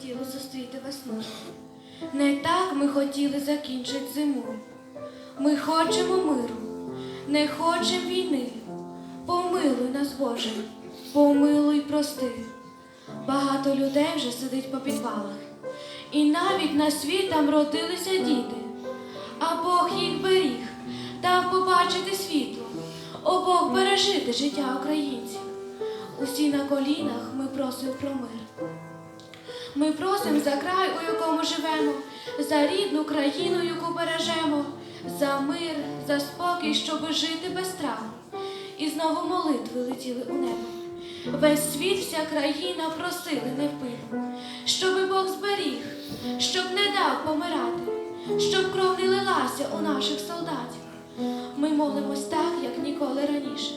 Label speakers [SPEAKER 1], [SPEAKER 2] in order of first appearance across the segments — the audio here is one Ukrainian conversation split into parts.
[SPEAKER 1] хотіли зустріти весну. Не так ми хотіли закінчити зиму. Ми хочемо миру, не хочемо війни. Помилуй нас, Боже, помилуй прости. Багато людей вже сидить по підвалах, і навіть на світ там родилися діти. А Бог їх беріг, дав побачити світло, о Бог бережити життя українців. Усі на колінах ми просимо про мир. Ми просимо за край, у якому живемо, за рідну країну, яку бережемо, за мир, за спокій, щоб жити без страху. І знову молитви летіли у небо. Весь світ, вся країна просили невпинно, щоби Бог зберіг, щоб не дав помирати, щоб кров не лилася у наших солдатів. Ми молимось так, як ніколи раніше.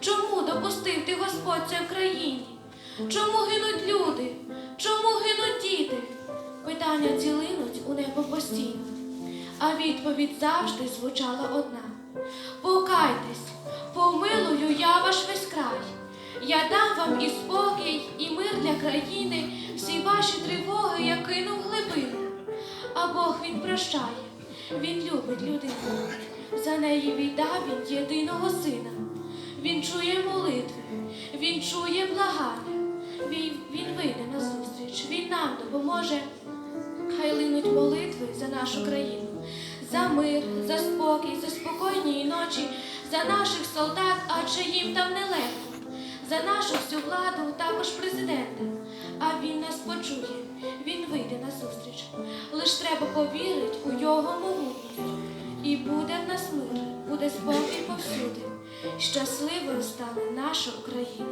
[SPEAKER 1] Чому допустив ти Господь це в країні? Чому гинуть люди? Чому? Питання ці у небо постійно, а відповідь завжди звучала одна: Покайтесь, помилую я ваш весь край. Я дам вам і спокій, і мир для країни, всі ваші тривоги я кину в глибину. А Бог він прощає, він любить людину. За неї віддав він єдиного сина. Він чує молитви, він чує благання. Він, він вийде на зустріч, він нам допоможе. Молитви за нашу країну, за мир, за спокій, за спокійні ночі, за наших солдат, адже їм там нелегко, за нашу всю владу, також президента. А він нас почує, він вийде на зустріч. Лиш треба повірити у його могутність. І буде в нас мир, буде спокій повсюди. Щасливою стане наша Україна.